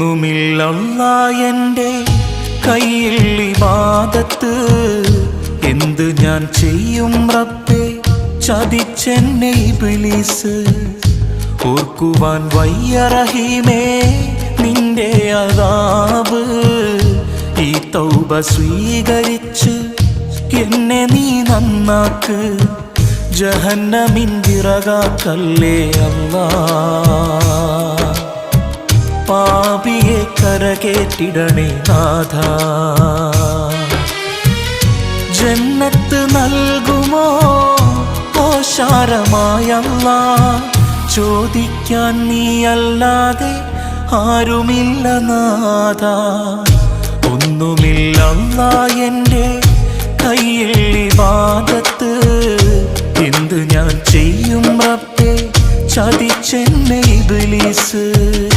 ഒന്നുമില്ല എന്റെ കയ്യിൽ വാദത്ത്. എന്ത് ഞാൻ ചെയ്യും റബ്ബേ? ചതിച്ചെന്നെ ഇബിലീസ്. ഓർക്കുവാൻ വയ്യ റഹീമേ നിന്റെ അതാവ്. ഈ തൗബ സ്വീകരിച്ച് എന്നെ നീ നന്നാക്ക്. ജഹന്നമിൻ വിറകാക്കല്ലേ അല്ലാ. പാപിയെ കരകേറ്റിടണേ നാഥ. ജന്നത്ത് നൽകുമോ? ഓശാരമായല്ല ചോദിക്കാൻ നീയല്ലാതെ ആരുമില്ല നാഥ. ഒന്നുമില്ലല്ല എന്റെ കയ്യിൽ വാദത്ത്. എന്ത് ഞാൻ ചെയ്യും റബ്ബേ? ചതിച്ചെന്നെ ഇബിലീസ്.